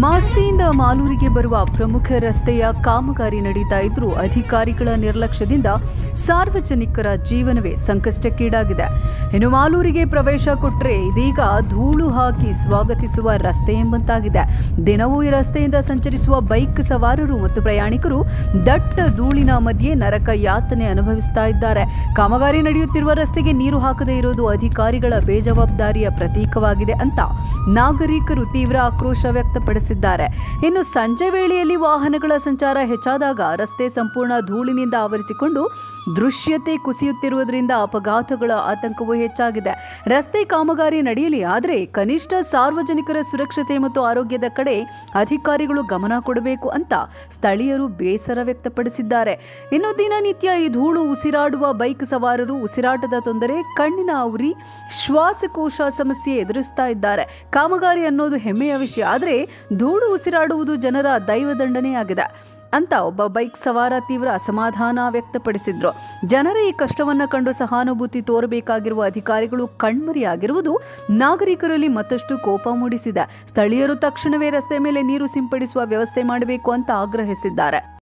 ಮಾಸ್ತಿಯಿಂದ ಮಾಲೂರಿಗೆ ಬರುವ ಪ್ರಮುಖ ರಸ್ತೆಯ ಕಾಮಗಾರಿ ನಡೀತಾ ಇದ್ರೂ ಅಧಿಕಾರಿಗಳ ನಿರ್ಲಕ್ಷ್ಯದಿಂದ ಸಾರ್ವಜನಿಕರ ಜೀವನವೇ ಸಂಕಷ್ಟಕ್ಕೀಡಾಗಿದೆ. ಇನ್ನು ಮಾಲೂರಿಗೆ ಪ್ರವೇಶ ಕೊಟ್ಟರೆ ಇದೀಗ ಧೂಳು ಹಾಕಿ ಸ್ವಾಗತಿಸುವ ರಸ್ತೆ ಎಂಬಂತಾಗಿದೆ. ದಿನವೂ ಈ ರಸ್ತೆಯಿಂದ ಸಂಚರಿಸುವ ಬೈಕ್ ಸವಾರರು ಮತ್ತು ಪ್ರಯಾಣಿಕರು ದಟ್ಟ ಧೂಳಿನ ಮಧ್ಯೆ ನರಕ ಯಾತನೆ ಅನುಭವಿಸ್ತಾ ಇದ್ದಾರೆ. ಕಾಮಗಾರಿ ನಡೆಯುತ್ತಿರುವ ರಸ್ತೆಗೆ ನೀರು ಹಾಕದೇ ಇರೋದು ಅಧಿಕಾರಿಗಳ ಬೇಜವಾಬ್ದಾರಿಯ ಪ್ರತೀಕವಾಗಿದೆ ಅಂತ ನಾಗರಿಕರು ತೀವ್ರ ಆಕ್ರೋಶ ವ್ಯಕ್ತಪಡಿಸಿದ್ದಾರೆ ಇನ್ನು ಸಂಜೆ ವೇಳೆಯಲ್ಲಿ ವಾಹನಗಳ ಸಂಚಾರ ಹೆಚ್ಚಾದಾಗ ರಸ್ತೆ ಸಂಪೂರ್ಣ ಧೂಳಿನಿಂದ ಆವರಿಸಿಕೊಂಡು ದೃಶ್ಯತೆ ಕುಸಿಯುತ್ತಿರುವುದರಿಂದ ಅಪಘಾತಗಳ ಆತಂಕವೂ ಹೆಚ್ಚಾಗಿದೆ. ರಸ್ತೆ ಕಾಮಗಾರಿ ನಡೆಯಲಿ, ಆದರೆ ಕನಿಷ್ಠ ಸಾರ್ವಜನಿಕರ ಸುರಕ್ಷತೆ ಮತ್ತು ಆರೋಗ್ಯದ ಕಡೆ ಅಧಿಕಾರಿಗಳು ಗಮನ ಕೊಡಬೇಕು ಅಂತ ಸ್ಥಳೀಯರು ಬೇಸರ ವ್ಯಕ್ತಪಡಿಸಿದ್ದಾರೆ. ಇನ್ನು ದಿನನಿತ್ಯ ಈ ಧೂಳು ಉಸಿರಾಡುವ ಬೈಕ್ ಸವಾರರು ಉಸಿರಾಟದ ತೊಂದರೆ, ಕಣ್ಣಿನ ಉರಿ, ಶ್ವಾಸಕೋಶ ಸಮಸ್ಯೆ ಎದುರಿಸ್ತಾ ಇದ್ದಾರೆ. ಕಾಮಗಾರಿ ಅನ್ನೋದು ಹೆಮ್ಮೆಯ ವಿಷಯ, ಆದರೆ ಧೂಳು ಉಸಿರಾಡುವುದು ಜನರ ದೈವದಂಡನೆಯಾಗಿದೆ ಅಂತ ಒಬ್ಬ ಬೈಕ್ ಸವಾರ ತೀವ್ರ ಅಸಮಾಧಾನ ವ್ಯಕ್ತಪಡಿಸಿದ್ರು. ಜನರ ಈ ಕಷ್ಟವನ್ನು ಕಂಡು ಸಹಾನುಭೂತಿ ತೋರಬೇಕಾಗಿರುವ ಅಧಿಕಾರಿಗಳು ಕಣ್ಮರೆಯಾಗಿರುವುದು ನಾಗರಿಕರಲ್ಲಿ ಮತ್ತಷ್ಟು ಕೋಪ ಮೂಡಿಸಿದೆ. ಸ್ಥಳೀಯರು ತಕ್ಷಣವೇ ರಸ್ತೆ ಮೇಲೆ ನೀರು ಸಿಂಪಡಿಸುವ ವ್ಯವಸ್ಥೆ ಮಾಡಬೇಕು ಅಂತ ಆಗ್ರಹಿಸಿದ್ದಾರೆ.